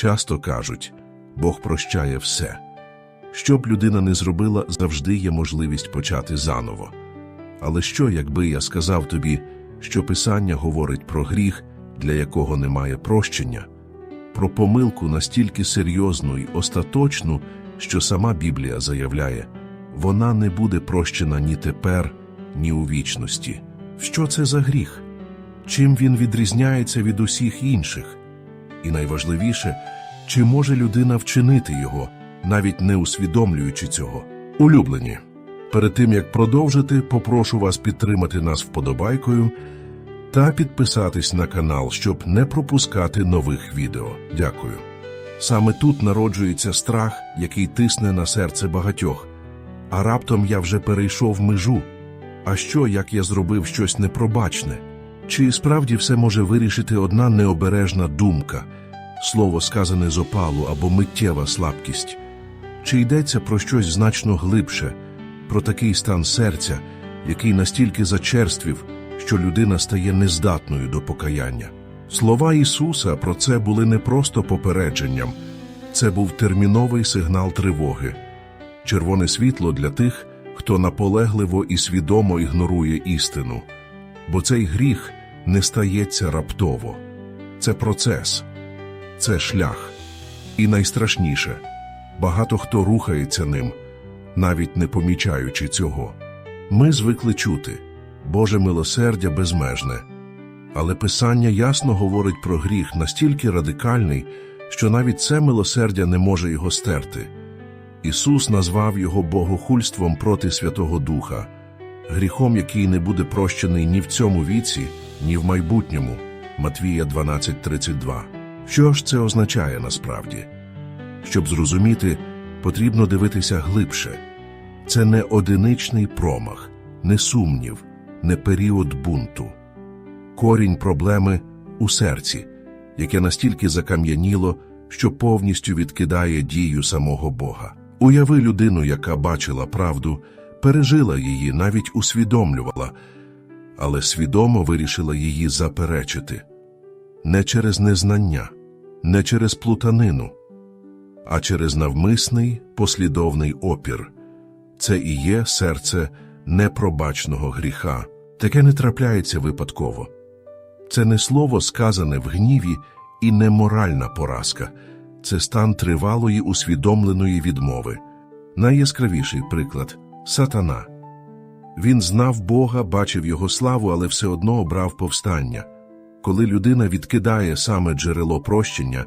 Часто кажуть, Бог прощає все. Що б людина не зробила, завжди є можливість почати заново. Але що, якби я сказав тобі, що Писання говорить про гріх, для якого немає прощення, про помилку настільки серйозну і остаточну, що сама Біблія заявляє, вона не буде прощена ні тепер, ні у вічності. Що це за гріх? Чим він відрізняється від усіх інших? І найважливіше, чи може людина вчинити його, навіть не усвідомлюючи цього? Улюблені. Перед тим як продовжити, попрошу вас підтримати нас вподобайкою та підписатись на канал, щоб не пропускати нових відео. Дякую. Саме тут народжується страх, який тисне на серце багатьох. А раптом я вже перейшов межу. А що, як я зробив щось непробачне? Чи справді все може вирішити одна необережна думка, слово сказане з опалу або миттєва слабкість? Чи йдеться про щось значно глибше, про такий стан серця, який настільки зачерствів, що людина стає нездатною до покаяння? Слова Ісуса про це були не просто попередженням, це був терміновий сигнал тривоги, червоне світло для тих, хто наполегливо і свідомо ігнорує істину. Бо цей гріх не стається раптово. Це процес, це шлях. І найстрашніше багато хто рухається ним, навіть не помічаючи цього. Ми звикли чути Боже милосердя безмежне. Але Писання ясно говорить про гріх настільки радикальний, що навіть це милосердя не може його стерти. Ісус назвав його богохульством проти Святого Духа, гріхом, який не буде прощений ні в цьому віці, ні в майбутньому. Матвія 12.32. Що ж це означає насправді? Щоб зрозуміти, потрібно дивитися глибше. Це не одиничний промах, не сумнів, не період бунту. Корінь проблеми у серці, яке настільки закам'яніло, що повністю відкидає дію самого Бога. Уяви людину, яка бачила правду, пережила її, навіть усвідомлювала, але свідомо вирішила її заперечити. Не через незнання, не через плутанину, а через навмисний послідовний опір. Це і є серце непробачного гріха. Таке не трапляється випадково. Це не слово сказане в гніві і не моральна поразка, це стан тривалої усвідомленої відмови. Найяскравіший приклад сатана. Він знав Бога, бачив його славу, але все одно обрав повстання. Коли людина відкидає саме джерело прощення,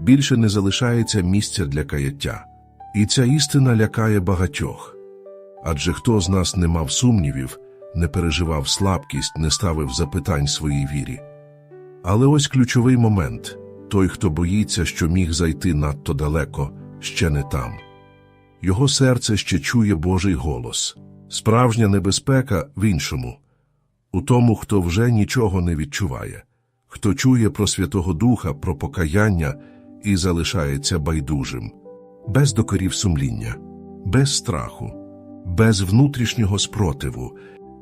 більше не залишається місця для каяття. І ця істина лякає багатьох. Адже хто з нас не мав сумнівів, не переживав слабкість, не ставив запитань своїй вірі. Але ось ключовий момент той, хто боїться, що міг зайти надто далеко, ще не там. Його серце ще чує Божий голос. Справжня небезпека в іншому, у тому, хто вже нічого не відчуває, хто чує про Святого Духа, про покаяння і залишається байдужим, без докорів сумління, без страху, без внутрішнього спротиву,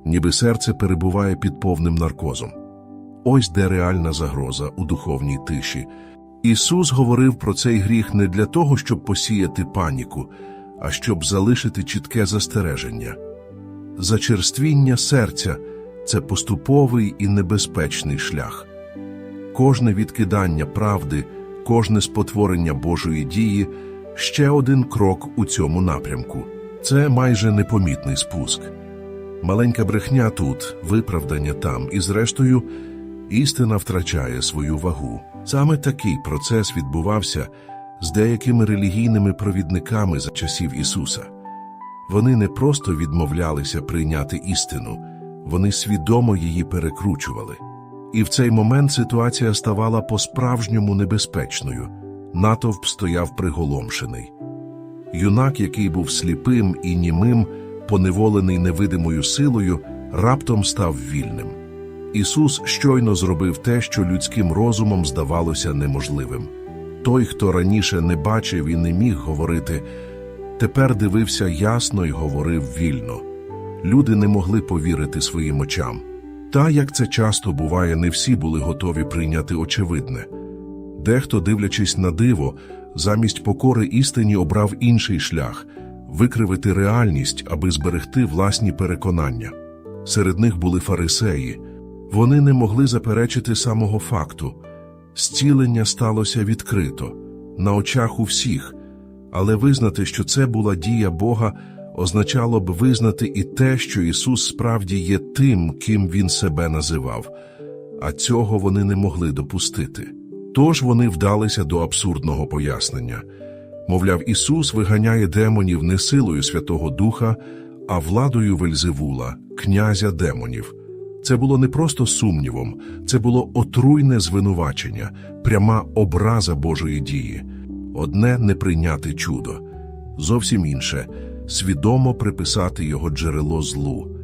ніби серце перебуває під повним наркозом. Ось де реальна загроза у духовній тиші. Ісус говорив про цей гріх не для того, щоб посіяти паніку, а щоб залишити чітке застереження. Зачерствіння серця це поступовий і небезпечний шлях. Кожне відкидання правди, кожне спотворення Божої дії ще один крок у цьому напрямку. Це майже непомітний спуск. Маленька брехня тут, виправдання там, і, зрештою, істина втрачає свою вагу. Саме такий процес відбувався з деякими релігійними провідниками за часів Ісуса. Вони не просто відмовлялися прийняти істину, вони свідомо її перекручували. І в цей момент ситуація ставала по-справжньому небезпечною. Натовп стояв приголомшений. Юнак, який був сліпим і німим, поневолений невидимою силою, раптом став вільним. Ісус щойно зробив те, що людським розумом здавалося неможливим. Той, хто раніше не бачив і не міг говорити, тепер дивився ясно і говорив вільно. Люди не могли повірити своїм очам. Та, як це часто буває, не всі були готові прийняти очевидне. Дехто, дивлячись на диво, замість покори істині обрав інший шлях викривити реальність, аби зберегти власні переконання. Серед них були фарисеї. Вони не могли заперечити самого факту. Зцілення сталося відкрито, на очах у всіх, але визнати, що це була дія Бога, означало б визнати і те, що Ісус справді є тим, ким Він себе називав, а цього вони не могли допустити. Тож вони вдалися до абсурдного пояснення. Мовляв, Ісус виганяє демонів не силою Святого Духа, а владою Вельзевула, князя демонів. Це було не просто сумнівом, це було отруйне звинувачення, пряма образа Божої дії. Одне не прийняти чудо, зовсім інше свідомо приписати його джерело злу.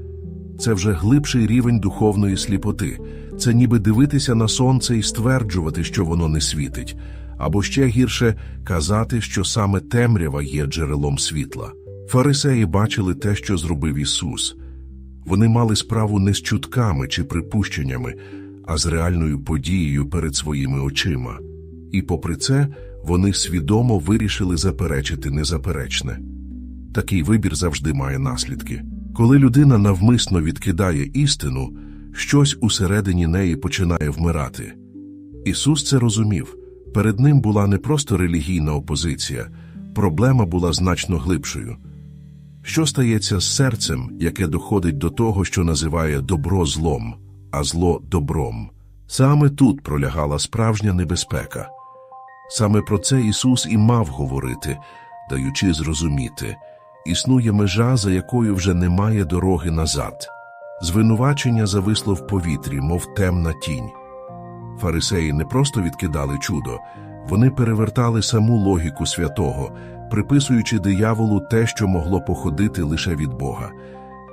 Це вже глибший рівень духовної сліпоти. Це ніби дивитися на сонце і стверджувати, що воно не світить, або ще гірше казати, що саме темрява є джерелом світла. Фарисеї бачили те, що зробив Ісус. Вони мали справу не з чутками чи припущеннями, а з реальною подією перед своїми очима. І попри це, вони свідомо вирішили заперечити незаперечне. Такий вибір завжди має наслідки. Коли людина навмисно відкидає істину, щось усередині неї починає вмирати. Ісус це розумів. Перед ним була не просто релігійна опозиція, проблема була значно глибшою. Що стається з серцем, яке доходить до того, що називає добро злом, а зло добром? Саме тут пролягала справжня небезпека. Саме про це Ісус і мав говорити, даючи зрозуміти, існує межа, за якою вже немає дороги назад. Звинувачення зависло в повітрі, мов темна тінь. Фарисеї не просто відкидали чудо, вони перевертали саму логіку святого, приписуючи дияволу те, що могло походити лише від Бога.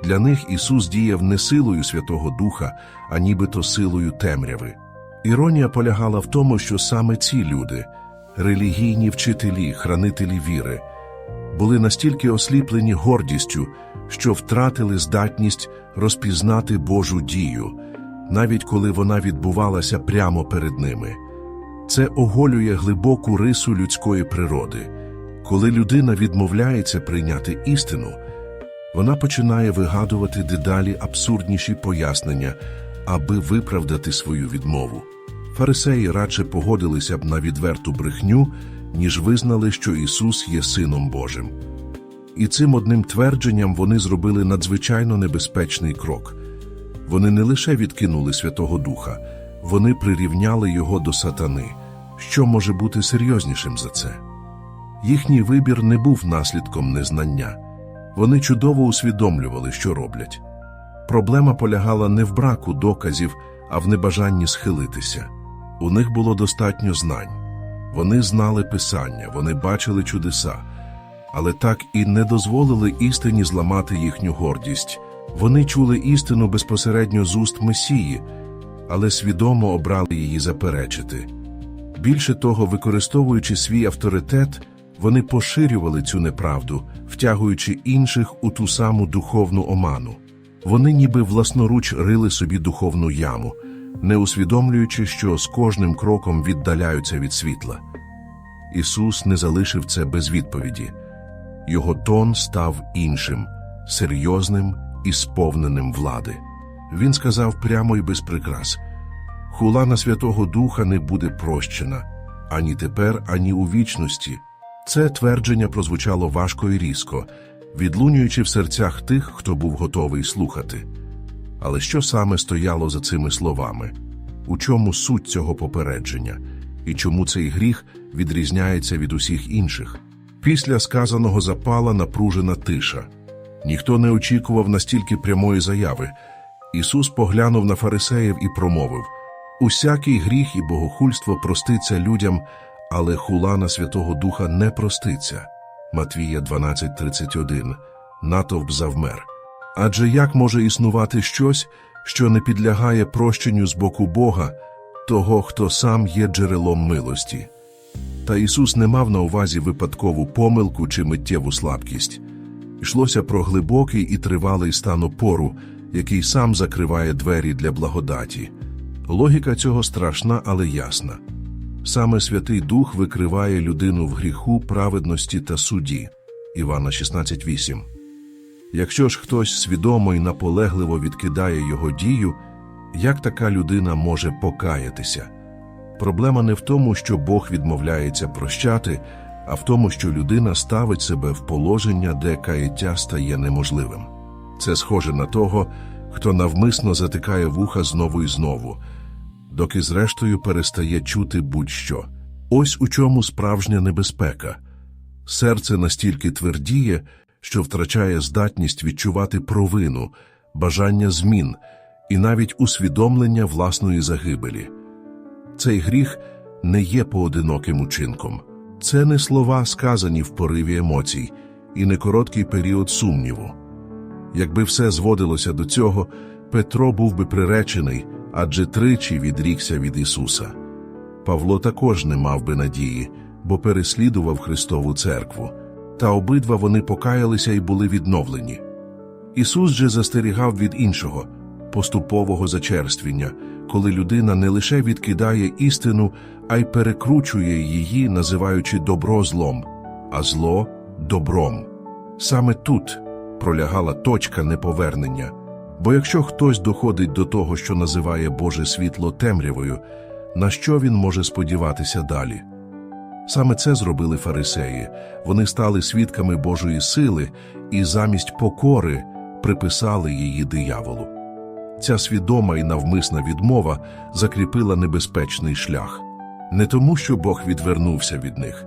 Для них Ісус діяв не силою Святого Духа, а нібито силою темряви. Іронія полягала в тому, що саме ці люди, релігійні вчителі, хранителі віри, були настільки осліплені гордістю, що втратили здатність розпізнати Божу дію, навіть коли вона відбувалася прямо перед ними. Це оголює глибоку рису людської природи. Коли людина відмовляється прийняти істину, вона починає вигадувати дедалі абсурдніші пояснення, аби виправдати свою відмову. Фарисеї радше погодилися б на відверту брехню, ніж визнали, що Ісус є Сином Божим. І цим одним твердженням вони зробили надзвичайно небезпечний крок. Вони не лише відкинули Святого Духа, вони прирівняли його до сатани. Що може бути серйознішим за це? Їхній вибір не був наслідком незнання. Вони чудово усвідомлювали, що роблять. Проблема полягала не в браку доказів, а в небажанні схилитися. У них було достатньо знань. Вони знали Писання, вони бачили чудеса, але так і не дозволили істині зламати їхню гордість. Вони чули істину безпосередньо з уст Месії, але свідомо обрали її заперечити. Більше того, використовуючи свій авторитет, вони поширювали цю неправду, втягуючи інших у ту саму духовну оману. Вони ніби власноруч рили собі духовну яму, не усвідомлюючи, що з кожним кроком віддаляються від світла. Ісус не залишив це без відповіді. Його тон став іншим, серйозним і сповненим влади. Він сказав прямо і без прикрас хула на Святого Духа не буде прощена ані тепер, ані у вічності. Це твердження прозвучало важко і різко, відлунюючи в серцях тих, хто був готовий слухати. Але що саме стояло за цими словами? У чому суть цього попередження? І чому цей гріх відрізняється від усіх інших? Після сказаного запала напружена тиша. Ніхто не очікував настільки прямої заяви. Ісус поглянув на фарисеїв і промовив Усякий гріх і богохульство проститься людям, але хула на Святого Духа не проститься. Матвія 12.31. Натовп завмер. Адже як може існувати щось, що не підлягає прощенню з боку Бога, того, хто сам є джерелом милості? Та Ісус не мав на увазі випадкову помилку чи миттєву слабкість. Йшлося про глибокий і тривалий стан опору, який сам закриває двері для благодаті. Логіка цього страшна, але ясна. Саме Святий Дух викриває людину в гріху, праведності та суді. Івана 16.8. Якщо ж хтось свідомо і наполегливо відкидає його дію, як така людина може покаятися? Проблема не в тому, що Бог відмовляється прощати, а в тому, що людина ставить себе в положення, де каяття стає неможливим. Це схоже на того, хто навмисно затикає вуха знову і знову, доки зрештою перестає чути будь-що. Ось у чому справжня небезпека. Серце настільки твердіє, що втрачає здатність відчувати провину, бажання змін і навіть усвідомлення власної загибелі. Цей гріх не є поодиноким учинком. Це не слова, сказані в пориві емоцій, і не короткий період сумніву. Якби все зводилося до цього, Петро був би приречений, адже тричі відрікся від Ісуса. Павло також не мав би надії, бо переслідував Христову церкву, та обидва вони покаялися і були відновлені. Ісус же застерігав від іншого поступового зачерствіння, коли людина не лише відкидає істину, а й перекручує її, називаючи добро злом, а зло добром. Саме тут пролягала точка неповернення. Бо якщо хтось доходить до того, що називає Боже світло темрявою, на що він може сподіватися далі? Саме це зробили фарисеї. Вони стали свідками Божої сили і замість покори приписали її дияволу. Ця свідома і навмисна відмова закріпила небезпечний шлях. Не тому, що Бог відвернувся від них,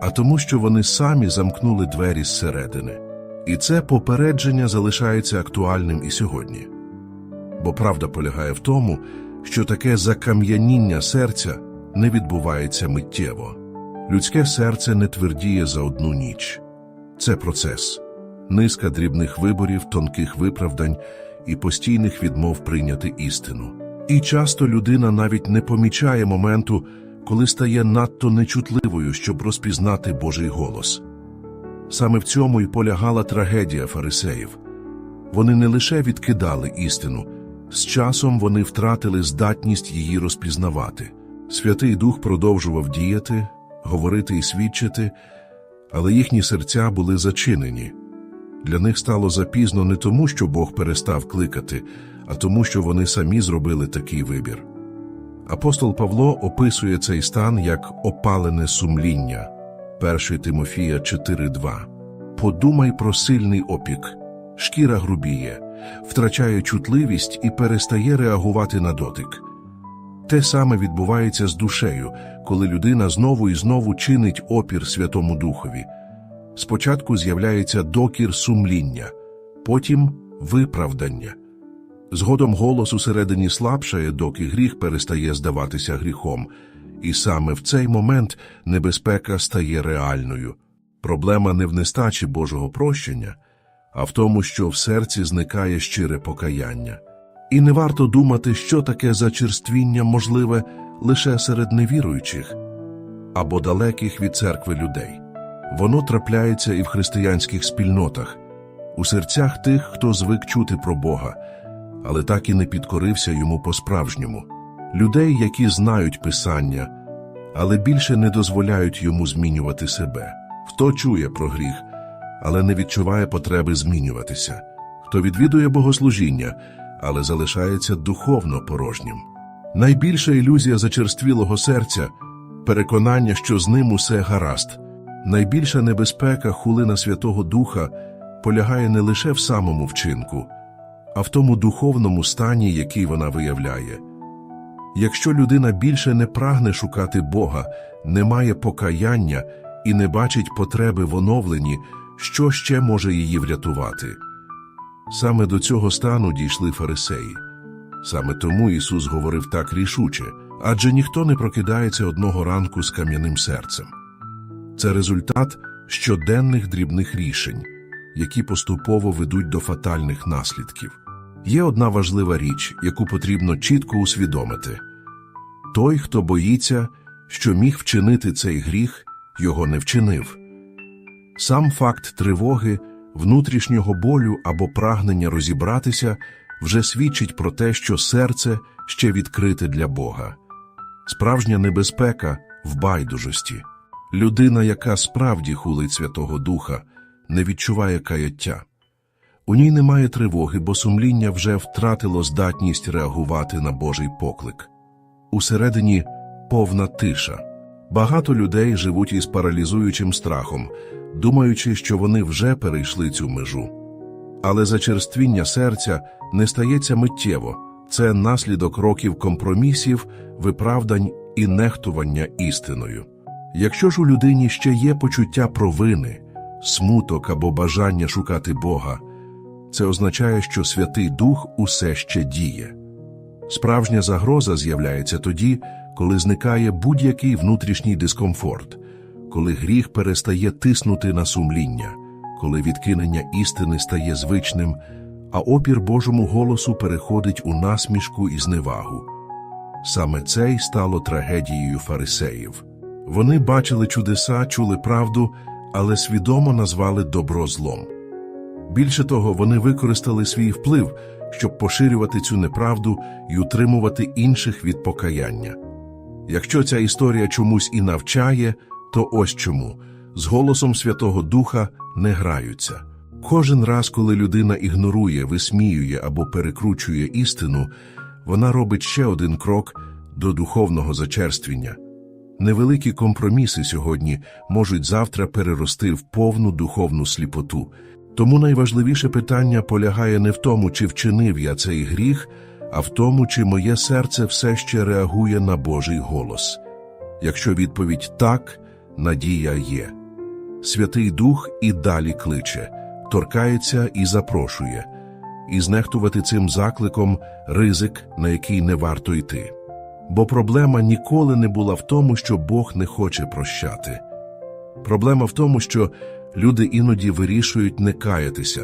а тому, що вони самі замкнули двері зсередини. І це попередження залишається актуальним і сьогодні. Бо правда полягає в тому, що таке закам'яніння серця не відбувається миттєво. Людське серце не твердіє за одну ніч. Це процес, низка дрібних виборів, тонких виправдань і постійних відмов прийняти істину. І часто людина навіть не помічає моменту, коли стає надто нечутливою, щоб розпізнати Божий голос. Саме в цьому і полягала трагедія фарисеїв. Вони не лише відкидали істину, з часом вони втратили здатність її розпізнавати. Святий Дух продовжував діяти, говорити і свідчити, але їхні серця були зачинені. Для них стало запізно не тому, що Бог перестав кликати, а тому, що вони самі зробили такий вибір. Апостол Павло описує цей стан як опалене сумління. 1 Тимофія 4.2 Подумай про сильний опік. Шкіра грубіє, втрачає чутливість і перестає реагувати на дотик. Те саме відбувається з душею, коли людина знову і знову чинить опір Святому Духові. Спочатку з'являється докір сумління, потім виправдання. Згодом голос усередині слабшає, доки гріх перестає здаватися гріхом, і саме в цей момент небезпека стає реальною. Проблема не в нестачі Божого прощення, а в тому, що в серці зникає щире покаяння. І не варто думати, що таке зачерствіння можливе лише серед невіруючих або далеких від церкви людей. Воно трапляється і в християнських спільнотах, у серцях тих, хто звик чути про Бога, але так і не підкорився йому по-справжньому, людей, які знають Писання, але більше не дозволяють йому змінювати себе, хто чує про гріх, але не відчуває потреби змінюватися, хто відвідує богослужіння, але залишається духовно порожнім. Найбільша ілюзія зачерствілого серця переконання, що з ним усе гаразд. Найбільша небезпека хулина Святого Духа полягає не лише в самому вчинку, а в тому духовному стані, який вона виявляє. Якщо людина більше не прагне шукати Бога, не має покаяння і не бачить потреби в оновленні, що ще може її врятувати? Саме до цього стану дійшли фарисеї. Саме тому Ісус говорив так рішуче, адже ніхто не прокидається одного ранку з кам'яним серцем. Це результат щоденних дрібних рішень, які поступово ведуть до фатальних наслідків. Є одна важлива річ, яку потрібно чітко усвідомити той, хто боїться, що міг вчинити цей гріх, його не вчинив. Сам факт тривоги, внутрішнього болю або прагнення розібратися вже свідчить про те, що серце ще відкрите для Бога. Справжня небезпека в байдужості. Людина, яка справді хулить Святого Духа, не відчуває каяття. У ній немає тривоги, бо сумління вже втратило здатність реагувати на Божий поклик. Усередині повна тиша. Багато людей живуть із паралізуючим страхом, думаючи, що вони вже перейшли цю межу. Але зачерствіння серця не стається миттєво, це наслідок років компромісів, виправдань і нехтування істиною. Якщо ж у людині ще є почуття провини, смуток або бажання шукати Бога, це означає, що Святий Дух усе ще діє. Справжня загроза з'являється тоді, коли зникає будь-який внутрішній дискомфорт, коли гріх перестає тиснути на сумління, коли відкинення істини стає звичним, а опір Божому голосу переходить у насмішку і зневагу. Саме це й стало трагедією фарисеїв. Вони бачили чудеса, чули правду, але свідомо назвали добро злом. Більше того, вони використали свій вплив, щоб поширювати цю неправду і утримувати інших від покаяння. Якщо ця історія чомусь і навчає, то ось чому з голосом Святого Духа не граються. Кожен раз, коли людина ігнорує, висміює або перекручує істину, вона робить ще один крок до духовного зачерствіння. Невеликі компроміси сьогодні можуть завтра перерости в повну духовну сліпоту. Тому найважливіше питання полягає не в тому, чи вчинив я цей гріх, а в тому, чи моє серце все ще реагує на Божий голос. Якщо відповідь так, надія є. Святий Дух і далі кличе, торкається і запрошує, і знехтувати цим закликом ризик, на який не варто йти. Бо проблема ніколи не була в тому, що Бог не хоче прощати. Проблема в тому, що люди іноді вирішують не каятися,